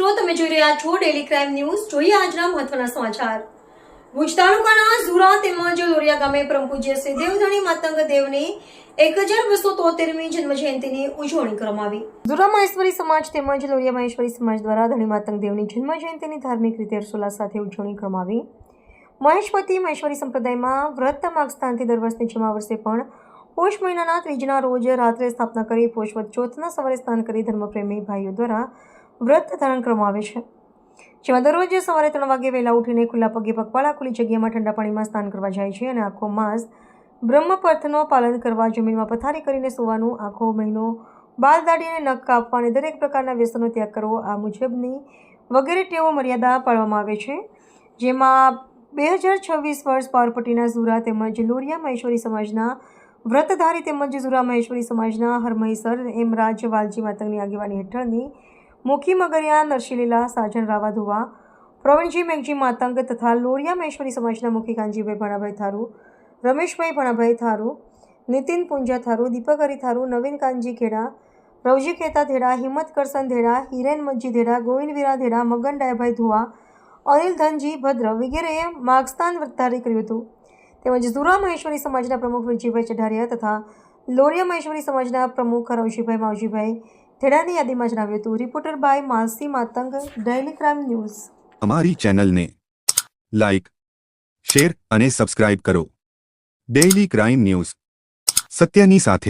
Daily crime news જોઈએ આજના મહત્વના સમાચાર. ભુજ તાલુકાના ઝુરા તેમજ લોરિયા ગામે પરમ પૂજ્ય શ્રી દેવધણી માતંગ દેવની એક હજાર બસો તોતેરમી જન્મ જયંતિની ઉજવણી કરવામાં આવી. ઝુરા મહેશ્વરી સમાજ તેમજ લોરિયા મહેશ્વરી સમાજ દ્વારા ધણી માતંગ દેવની જન્મ જયંતિની ધાર્મિક રીતે હર્ષોલ્લાસ સાથે ઉજવણી કરવામાં આવી. મહેશપતિ મહેશ્વરી સંપ્રદાયમાં વ્રત માગસ્થાનથી દર વર્ષની જેમ વર્ષે પણ પોષ મહિનાના ત્રીજના રોજ રાત્રે સ્થાપના કરી પોષવત ચોથના સવારે સ્નાન કરી ધર્મપ્રેમી ભાઈઓ દ્વારા વ્રત ધારણ કરવામાં આવે છે. જેમાં દરરોજ સવારે ત્રણ વાગે વહેલા ઉઠીને ખુલ્લા પગે પગપાળા, ખુલ્લી જગ્યામાં ઠંડા પાણીમાં સ્નાન કરવા જાય છે અને આખો માસ બ્રહ્મપથનો પાલન કરવા જમીનમાં પથારી કરીને સૂવાનું, આખો મહિનો બાલ દાઢી અને નખ કાપવા અને દરેક પ્રકારના વ્યસનો ત્યાગ કરવો, આ મુજબની વગેરે ટેવો મર્યાદા પાળવામાં આવે છે. જેમાં બે હજાર છવ્વીસ વર્ષ પાવરપટ્ટીના ઝુરા તેમજ લોરિયા મહેશ્વરી સમાજના વ્રતધારી તેમજ ઝુરા મહેશ્વરી સમાજના હરમહીસર રાજ વાલજી માતંગની આગેવાની હેઠળની મુખી મગરિયા, નરસિંહલીલા, સાજન રાવા ધુવા પ્રવીણજી મેઘજી માતંગ તથા લોરિયા મહેશ્વરી સમાજના મુખી કાનજીભાઈ ભણાભાઈ થારુ, રમેશભાઈ ભણાભાઈ થારુ, નીતિન પુંજા થારુ, દીપક હરી થારુ, નવીન કાનજી ખેડા રવજી ખેતા ધેડા હિંમત કરસન ધેડા હિરેન મಜ್જી ધેડા ગોવિંદ વીરા ધેડા મગન ડાયભાઈ ધુવા, અનિલ ધનજી ભદ્ર વગેરેએ માર્ગસ્થાન વર્તારી કર્યું હતું. તેમજ ઝુરા મહેશ્વરી સમાજના પ્રમુખ વિજયભાઈ ચઢારિયા તથા લોરિયા મહેશ્વરી સમાજના પ્રમુખ રવજીભાઈ માવજીભાઈ ધેડાની યાદીમાં જણાવ્યું હતું. રિપોર્ટર બાય માસી માતંગ ડેઇલી ક્રાઇમ ન્યૂઝ અમારી ચેનલને લાઇક શેર અને સબસ્ક્રાઇબ કરો. ડેઇલી ક્રાઇમ ન્યૂઝ સત્યની સાથે.